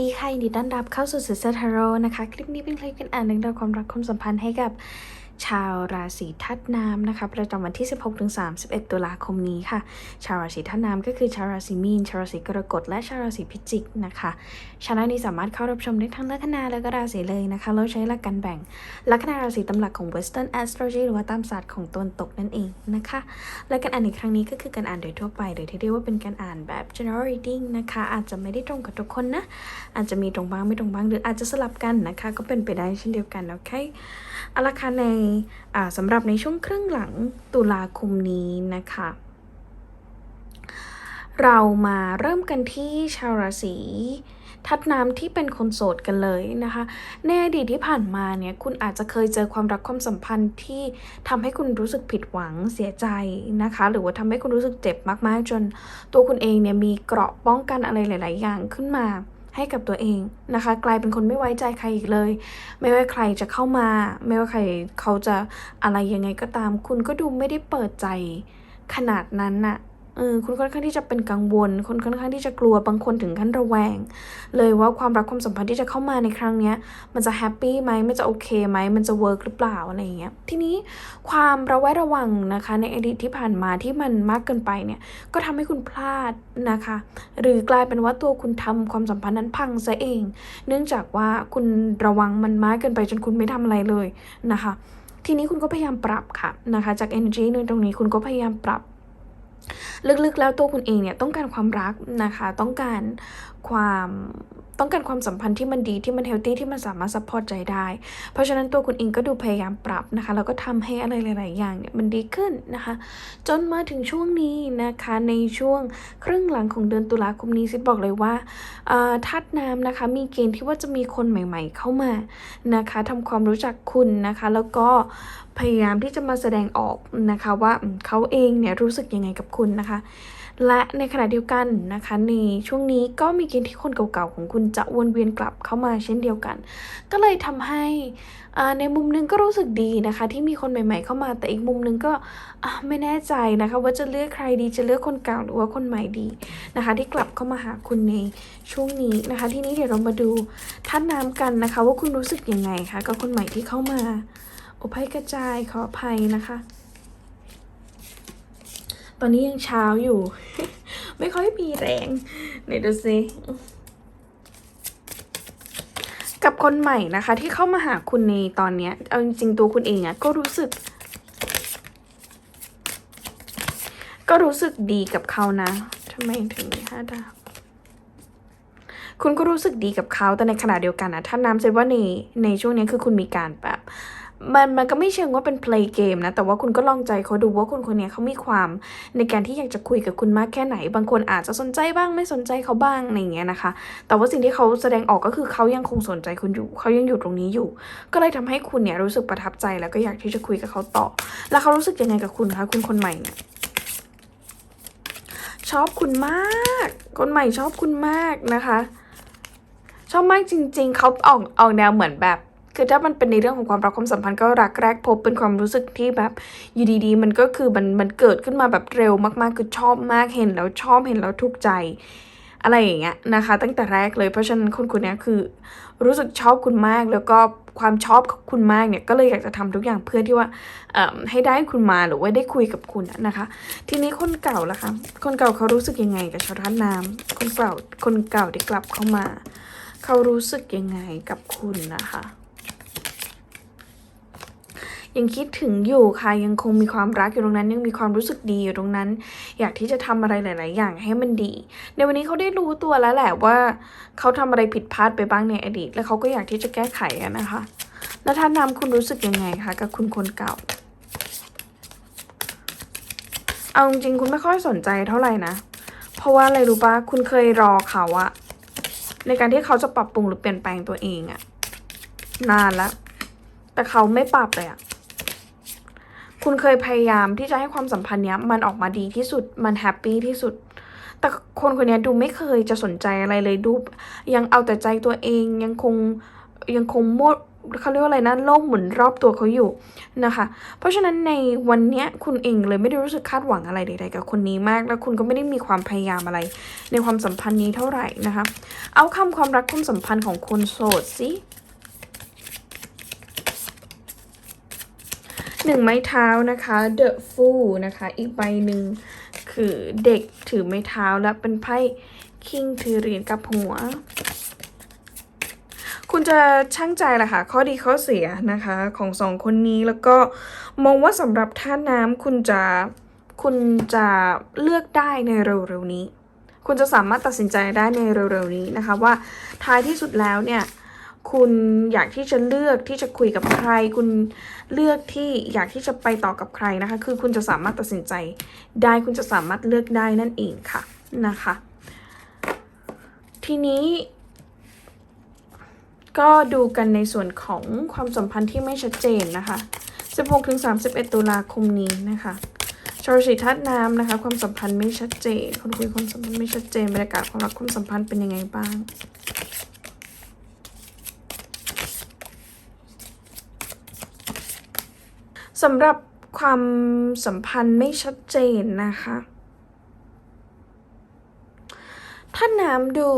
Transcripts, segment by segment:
ดีค่ะยินดีต้อนรับเข้าสู่สื่อเซทาโรนะคะ คลิปนี้เป็นคลิปการอ่านเรื่องราวความรักความสัมพันธ์ให้กับ ชาวราศีธันูน้ำนะคะ ประจำวันที่ 16-31 ตุลาคมนี้ค่ะ ชาวราศีธันูน้ำก็คือชาวราศีมีน ชาวราศีกรกฎ และชาวราศีพิจิกนะคะชาแนลนี้สามารถเข้ารับชมได้ทั้งลัคนาและก็ราศีเลยนะคะเราใช้หลักการแบ่ง ลัคนาราศีตำหลักของ Western Astrology หรือว่าตามศาสตร์ของตนตกนั่นเองนะคะและการอ่านในครั้งนี้ก็คือการอ่านโดยทั่วไปหรือที่เรียกว่าเป็นการอ่านแบบ general reading นะคะ อาจจะไม่ได้ตรงกับทุกคนนะ อาจจะมีตรงบ้างไม่ตรงบ้างหรืออาจจะสลับกันนะคะ ก็เป็นไปได้เช่นเดียวกันโอเคเอาละค่ะในาสำหรับในช่วงครึ่งหลังตุลาคมนี้นะคะ เรามาเริ่มกันที่ชาวราศีทัดน้ำที่เป็นคนโสดกันเลยนะคะ ในอดีตที่ผ่านมาเนี่ยคุณอาจจะเคยเจอความรักความสัมพันธ์ที่ทำให้คุณรู้สึกผิดหวังเสียใจนะคะ หรือว่าทำให้คุณรู้สึกเจ็บมากๆ จนตัวคุณเองเนี่ยมีเกราะป้องกันอะไรหลาย ๆ อย่างขึ้นมา ให้กับตัวเองนะคะ กลายเป็นคนไม่ไว้ใจใครอีกเลย ไม่ว่าใครจะเข้ามา ไม่ว่าใครเขาจะอะไรยังไงก็ตาม คุณก็ดูไม่ได้เปิดใจขนาดนั้นน่ะ เออคุณค่อนข้างที่จะเป็นกังวลคนค่อนข้างที่จะกลัวบางคนถึงขั้นระแวง เลยว่าความรักความสัมพันธ์ที่จะเข้ามาในครั้งเนี้ย มันจะแฮปปี้ไหมมันจะโอเคไหมมันจะเวิร์กหรือเปล่าอะไรอย่างเงี้ยทีนี้ความระแวดระวังนะคะในอดีตที่ผ่านมาที่มันมากเกินไปเนี่ยก็ทำให้คุณพลาดนะคะ หรือกลายเป็นว่าตัวคุณทำความสัมพันธ์นั้นพังซะเอง เนื่องจากว่าคุณระวังมันมากเกินไปจนคุณไม่ทำอะไรเลยนะคะ ทีนี้คุณก็พยายามปรับค่ะนะคะ จาก energy ในตรงนี้คุณก็พยายามปรับ ลึกๆแล้วตัวคุณเองเนี่ยต้องการความรักนะคะ ต้องการความต้องการความสัมพันธ์ที่มันดีที่มันเฮลตี้ที่มันสามารถซัพพอร์ตใจได้ เพราะฉะนั้นตัวคุณเองก็ดูพยายามปรับนะคะ แล้วก็ทำให้อะไรหลาย ๆ อย่างเนี่ยมันดีขึ้นนะคะ จนมาถึงช่วงนี้นะคะ ในช่วงครึ่งหลังของเดือนตุลาคมนี้ซิดบอกเลยว่าทัดน้ำนะคะ มีเกณฑ์ที่ว่าจะมีคนใหม่ ๆ เข้ามานะคะทำความรู้จักคุณนะคะ แล้วก็ พยายามที่จะมาแสดงออกนะคะว่าเขาเองเนี่ยรู้สึกยังไงกับคุณนะคะ และในขณะเดียวกันนะคะในช่วงนี้ก็มีเกณฑ์ที่คนเก่าๆของคุณจะวนเวียนกลับเข้ามาเช่นเดียวกัน ก็เลยทำให้อ่าในมุมหนึงก็รู้สึกดีนะคะ ที่มีคนใหม่ ๆ เข้ามาแต่อีกมุมหนึงก็ไม่แน่ใจนะคะ ว่าจะเลือกใครดีจะเลือกคนเก่าหรือว่าคนใหม่ดีนะคะ ที่กลับเข้ามาหาคุณในช่วงนี้นะคะ ทีนี้เดี๋ยวเรามาดูท่านน้ำกันนะคะ ว่าคุณรู้สึกยังไงคะกับคนใหม่ที่เข้ามา อภัยกระจายขออภัยนะคะ ตอนนี้ยังเช้าอยู่ ไม่ค่อยมีแรงไหนดูสิกับคนใหม่นะคะ ที่เข้ามาหาคุณในตอนเนี้ยเอาจริงๆตัวคุณเองอะก็รู้สึก ก็รู้สึกดีกับเขานะทำไมถึงห้าดาวคุณก็รู้สึกดีกับเขาแต่ในขณะเดียวกันนะถ้าน้ำเซว่าในในช่วงนี้คือคุณมีการ มันมันก็ไม่เชิงว่าเป็น play game นะ แต่ว่าคุณก็ลองใจเขาดูว่าคนคนนี้เขามีความในการที่อยากจะคุยกับคุณมากแค่ไหน บางคนอาจจะสนใจบ้างไม่สนใจเขาบ้างอะไรเงี้ยนะคะ แต่ว่าสิ่งที่เขาแสดงออกก็คือเขายังคงสนใจคุณอยู่ เขายังอยู่ตรงนี้อยู่ ก็เลยทำให้คุณเนี่ยรู้สึกประทับใจแล้วก็อยากที่จะคุยกับเขาต่อ แล้วเขารู้สึกยังไงกับคุณคะคุณคนใหม่เนี่ยชอบคุณมาก คนใหม่ชอบคุณมากนะคะ ชอบมากจริง ๆ เขาออกออกแนวเหมือนแบบ คือถ้ามันเป็นในเรื่องของความรักความสัมพันธ์ก็รักแรกพบเป็นความรู้สึกที่แบบอยู่ดีๆ มันก็คือมันมันเกิดขึ้นมาแบบเร็วมากๆ คือชอบมากเห็นแล้วชอบเห็นแล้วถูกใจอะไรอย่างเงี้ยนะคะ ตั้งแต่แรกเลยเพราะฉะนั้นคนคนนี้คือรู้สึกชอบคุณมากแล้วก็ความชอบของคุณมากเนี่ยก็เลยอยากจะทำทุกอย่างเพื่อที่ว่าให้ได้คุณมาหรือว่าได้คุยกับคุณนะคะ ทีนี้คนเก่าล่ะคะคนเก่าเขารู้สึกยังไงกับชาวท่านน้ำคนเก่าคนเก่าที่กลับเข้ามา เขารู้สึกยังไงกับคุณนะคะ ยังคิดถึงอยู่ค่ะยังคงมีความรักอยู่ตรงนั้น ยังมีความรู้สึกดีอยู่ตรงนั้น อยากที่จะทำอะไรหลาย ๆ อย่างให้มันดี ในวันนี้เขาได้รู้ตัวแล้วแหละว่า เขาทำอะไรผิดพลาดไปบ้างในอดีต แล้วเขาก็อยากที่จะแก้ไขนะคะ แล้วท่านนำคุณรู้สึกยังไงคะกับคุณคนเก่าเอาจริงคุณไม่ค่อยสนใจเท่าไหร่นะ เพราะว่าอะไรรู้ปะคุณเคยรอเขาอะในการที่เขาจะปรับปรุงหรือเปลี่ยนแปลงตัวเองอะนานแล้ว แต่เขาไม่ปรับเลยอะ คุณเคยพยายามที่จะให้ความสัมพันธ์เนี้ยมันออกมาดีที่สุดมันแฮปปี้ที่สุด แต่คนคนนี้ดูไม่เคยจะสนใจอะไรเลยดู ยังเอาแต่ใจตัวเองยังคงยังคงโมเขาเรียกว่าอะไรนะโลกหมุนรอบตัวเขาอยู่นะคะ เพราะฉะนั้นในวันเนี้ยคุณเองเลยไม่ได้รู้สึกคาดหวังอะไรใดๆกับคนนี้มาก แล้วคุณก็ไม่ได้มีความพยายามอะไร ในความสัมพันธ์นี้เท่าไหร่นะคะ เอาคำความรักความสัมพันธ์ของคนโสดสิ หนึ่งไม้เท้านะคะ The Fool นะคะ อีกใบหนึ่งคือเด็กถือไม้เท้าและเป็นไพ่คิงถือเหรียญกับหัว คุณจะช่างใจแหละค่ะ ข้อดีข้อเสียนะคะของสองคนนี้แล้วก็มองว่าสำหรับท่าน้ำคุณจะคุณจะเลือกได้ในเร็วๆนี้ คุณจะสามารถตัดสินใจได้ในเร็วๆนี้นะคะว่าท้ายที่สุดแล้วเนี่ย คุณอยากที่จะเลือกที่จะคุยกับใคร คุณเลือกที่อยากที่จะไปต่อกับใครนะคะ คือคุณจะสามารถตัดสินใจได้คุณจะสามารถเลือกได้นั่นเองค่ะนะคะ ทีนี้ ก็ดูกันในส่วนของความสัมพันธ์ที่ไม่ชัดเจนนะคะ 16ถึง31 ตุลาคมนี้นะคะชาวราศีธาตุน้ำนะคะ ความสัมพันธ์ไม่ชัดเจนคนคุยความสัมพันธ์ไม่ชัดเจนบรรยากาศความรักความสัมพันธ์เป็นยังไงบ้าง สำหรับความสัมพันธ์ไม่ชัดเจนนะคะ ถ้าน้ำดู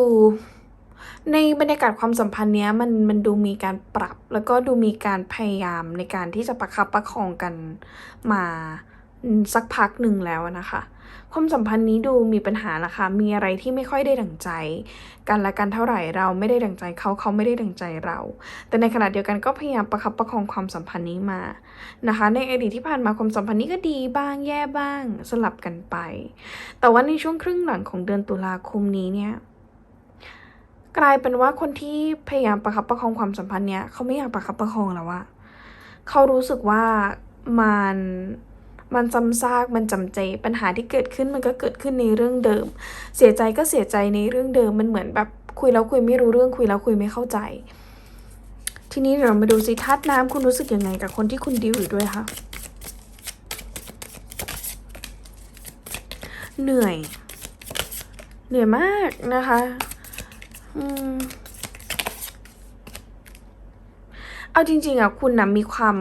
ในบรรยากาศความสัมพันธ์เนี้ยมันมันดูมีการปรับ แล้วก็ดูมีการพยายามในการที่จะประคับประคองกันมา สักพักหนึ่งแล้วนะคะ ความสัมพันธ์นี้ดูมีปัญหานะคะ มีอะไรที่ไม่ค่อยได้ดั่งใจ กันและกันเท่าไหร่เราไม่ได้ดั่งใจเขาเขาไม่ได้ดั่งใจเรา แต่ในขณะเดียวกันก็พยายามประคับประคองความสัมพันธ์นี้มานะคะ ในอดีตที่ผ่านมาความสัมพันธ์นี้ก็ดีบ้างแย่บ้างสลับกันไป แต่ว่าในช่วงครึ่งหลังของเดือนตุลาคมนี้เนี่ยกลายเป็นว่าคนที่พยายามประคับประคองความสัมพันธ์เนี้ยเขาไม่อยากประคับประคองแล้วอะเขารู้สึกว่ามัน มันจำซากมันจำเจ ปัญหาที่เกิดขึ้นมันก็เกิดขึ้นในเรื่องเดิม เสียใจก็เสียใจในเรื่องเดิมมันเหมือนแบบคุยแล้วคุยไม่รู้เรื่องคุยแล้วคุยไม่เข้าใจ ทีนี้เรามาดูสิธาตุน้ำคุณรู้สึกยังไงกับคนที่คุณดิวอยู่ด้วยคะเหนื่อย เหนื่อยมากนะคะอืมเอาจริง ๆอะคุณนะมีความ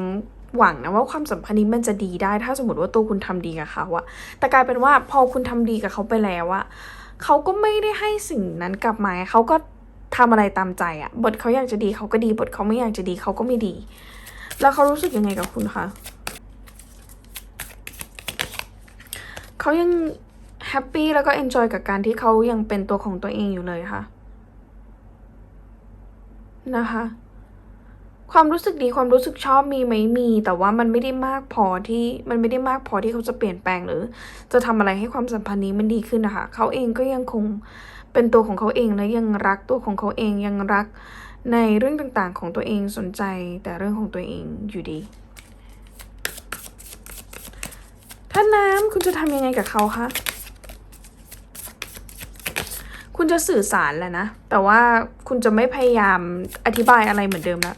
หวังนะว่าความสัมพันธ์นี้มันจะดีได้ ถ้าสมมติว่าตัวคุณทำดีกับเขาอะแต่กลายเป็นว่าพอคุณทำดีกับเขาไปแล้วอะเขาก็ไม่ได้ให้สิ่งนั้นกลับมาเขาก็ทำอะไรตามใจอะบทเขาอยากจะดีเขาก็ดี บทเขาไม่อยากจะดีเขาก็ไม่ดี แล้วเขารู้สึกยังไงกับคุณคะเขายังแฮปปี้แล้วก็เอนจอยกับการที่เขายังเป็นตัวของตัวเองอยู่เลยค่ะนะคะ ความรู้สึกดีความรู้สึกชอบมีไหมมี แต่ว่ามันไม่ได้มากพอที่มันไม่ได้มากพอที่เขาจะเปลี่ยนแปลงหรือ จะทำอะไรให้ความสัมพันธ์นี้มันดีขึ้นนะคะเขาเองก็ยังคงเป็นตัวของเขาเองและยังรักตัวของเขาเองยังรักในเรื่องต่างๆ ของตัวเองสนใจแต่เรื่องของตัวเองอยู่ดี ถ้าน้ำคุณจะทำยังไงกับเขาคะคุณจะสื่อสารแหละนะ แต่ว่าคุณจะไม่พยายามอธิบายอะไรเหมือนเดิมแล้ว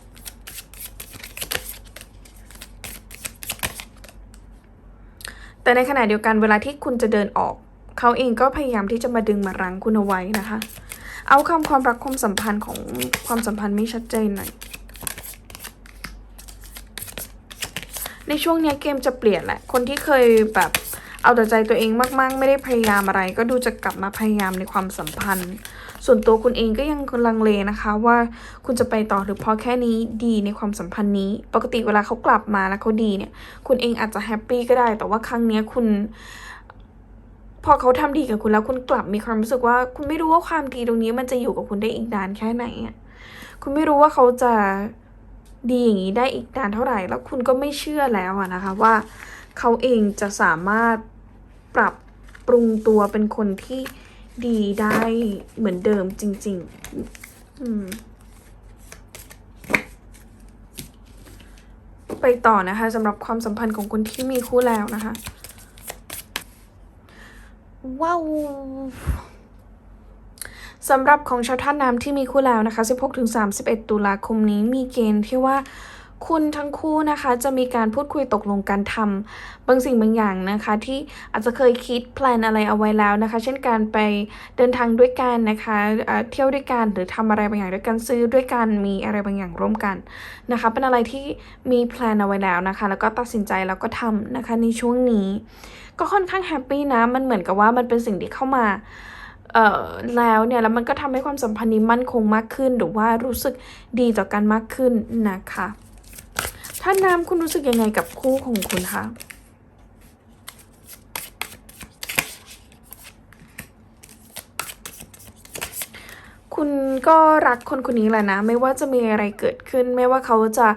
แต่ในขณะเดียวกันเวลาที่คุณจะเดินออก เขาเองก็พยายามที่จะมาดึงมารั้งคุณเอาไว้นะคะ เอาคำความรักความสัมพันธ์ของความสัมพันธ์ไม่ชัดเจนหน่อย ในช่วงนี้เกมจะเปลี่ยนแหละ คนที่เคยแบบ เอาแต่ใจตัวเองมากๆ ไม่ได้พยายามอะไร ก็ดูจะกลับมาพยายามในความสัมพันธ์ ส่วนตัวคุณเองก็ยังลังเลนะคะ ว่าคุณจะไปต่อหรือพอแค่นี้ดีในความสัมพันธ์นี้ ปกติเวลาเขากลับมาแล้วเขาดีเนี่ย คุณเองอาจจะแฮปปี้ก็ได้ แต่ว่าครั้งเนี้ยคุณพอเขาทำดีกับคุณแล้วคุณกลับมีความรู้สึกว่า คุณไม่รู้ว่าความดีตรงนี้มันจะอยู่กับคุณได้อีกนานแค่ไหนอะคุณไม่รู้ว่าเขาจะดีอย่างนี้ได้อีกนานเท่าไหร่ แล้วคุณก็ไม่เชื่อแล้วอะนะคะว่า เขาเองจะสามารถ ปรับปรุงตัวเป็นคนที่ดีได้เหมือนเดิมจริง ๆ อืมไปต่อนะคะสำหรับความสัมพันธ์ของคนที่มีคู่แล้วนะคะว้าวสำหรับของชาวท่าน้ำที่มีคู่แล้วนะคะ 16-31 ตุลาคมนี้มีเกณฑ์ที่ว่า คุณทั้งคู่นะคะจะมีการพูดคุยตกลงการทำบางสิ่งบางอย่างนะคะ ที่อาจจะเคยคิดแพลนอะไรเอาไว้แล้วนะคะ เช่นการไปเดินทางด้วยกันนะคะเอ่อเที่ยวด้วยกันหรือทำอะไรบางอย่างด้วยกันซื้อด้วยกันมีอะไรบางอย่างร่วมกันนะคะ เป็นอะไรที่มีแพลนเอาไว้แล้วนะคะ แล้วก็ตัดสินใจแล้วก็ทำนะคะในช่วงนี้ ก็ค่อนข้างแฮปปี้นะมันเหมือนกับว่ามันเป็นสิ่งที่เข้ามาเอ่อแล้วเนี่ยแล้วมันก็ทำให้ความสัมพันธ์นี้มั่นคงมากขึ้น หรือว่ารู้สึกดีต่อกันมากขึ้นนะคะ ถ้าน้ำคุณรู้สึกยังไงกับคู่ของคุณคะคุณก็รักคนคนนี้แหละนะ ไม่ว่าจะมีอะไรเกิดขึ้น ไม่ว่าเขาจะ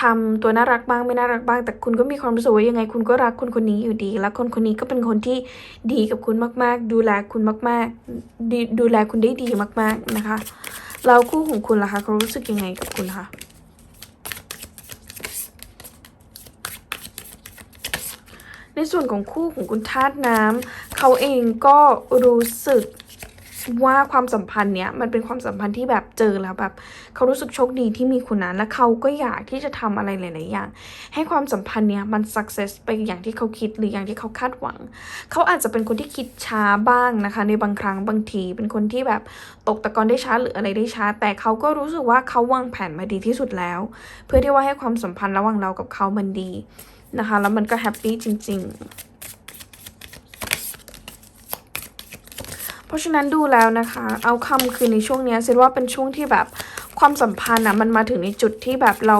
ทำตัวน่ารักบ้างไม่น่ารักบ้าง แต่คุณก็มีความรู้สึกว่ายังไง คุณก็รักคนคนนี้อยู่ดี และคนคนนี้ก็เป็นคนที่ดีกับคุณมาก ๆ ดูแลคุณมากๆดดูแลคุณได้ดีมาก ๆนะคะแล้วคู่ของคุณล่ะคะเขารู้สึกยังไงกับคุณคะ ในส่วนของคู่ของคุณธาตุน้ำเขาเองก็รู้สึกว่าความสัมพันธ์เนี้ยมันเป็นความสัมพันธ์ที่แบบเจอแล้วแบบเขารู้สึกโชคดีที่มีคุณนั้นและเขาก็อยากที่จะทำอะไรหลาย ๆ อย่าง ให้ความสัมพันธ์เนี้ยมัน success ไปอย่างที่เขาคิดหรืออย่างที่เขาคาดหวัง เขาอาจจะเป็นคนที่คิดช้าบ้างนะคะ ในบางครั้งบางที เป็นคนที่แบบตกตะกอนได้ช้าหรืออะไรได้ช้า แต่เขาก็รู้สึกว่าเขาวางแผนมาดีที่สุดแล้ว เพื่อที่ว่าให้ความสัมพันธ์ระหว่างเรากับเขามันดี นะคะ แล้วมันก็แฮปปี้จริง ๆ เพราะฉะนั้นดูแล้วนะคะ เอาคำคือในช่วงเนี้ยเซนว่าเป็นช่วงที่แบบความสัมพันธ์อะมันมาถึงในจุดที่แบบเรา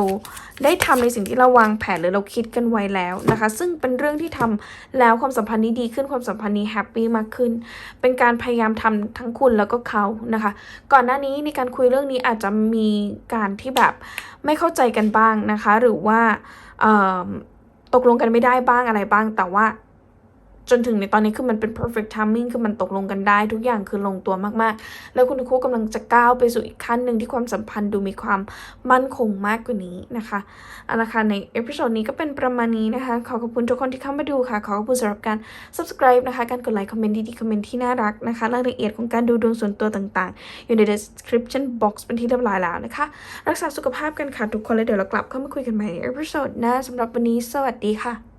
ได้ทำในสิ่งที่เราวางแผนหรือเราคิดกันไว้แล้วนะคะ ซึ่งเป็นเรื่องที่ทำแล้วความสัมพันธ์นี้ดีขึ้นความสัมพันธ์นี้แฮปปี้มากขึ้น เป็นการพยายามทำทั้งคุณแล้วก็เขานะคะ ก่อนหน้านี้ในการคุยเรื่องนี้อาจจะมีการที่แบบไม่เข้าใจกันบ้างนะคะ หรือว่าเออ ตกลงกันไม่ได้บ้างอะไรบ้าง แต่ว่า จนถึงในตอนนี้คือมันเป็น perfect timing คือมันตกลงกันได้ ทุกอย่างคือลงตัวมากๆ แล้วคุณทั้งคู่กำลังจะก้าวไปสู่อีกขั้นหนึ่งที่ความสัมพันธ์ดูมีความมั่นคงมากกว่านี้นะคะอาละคะในเอพิโซดนี้ก็เป็นประมาณนี้นะคะ ขอขอบคุณทุกคนที่เข้ามาดูค่ะ ขอขอบคุณสำหรับการ subscribe นะคะ การกดไลค์คอมเมนต์ดีๆคอมเมนต์ที่น่ารักนะคะรายละเอียดของการดูดวงส่วนตัวต่างๆ อยู่ใน description box เป็นที่เรียบร้อยแล้วนะคะ รักษาสุขภาพกันค่ะทุกคนแล้วเดี๋ยวเรากลับเข้ามาคุยกันใหม่ในเอพิโซดหน้าสำหรับวันนี้สวัสดีค่ะ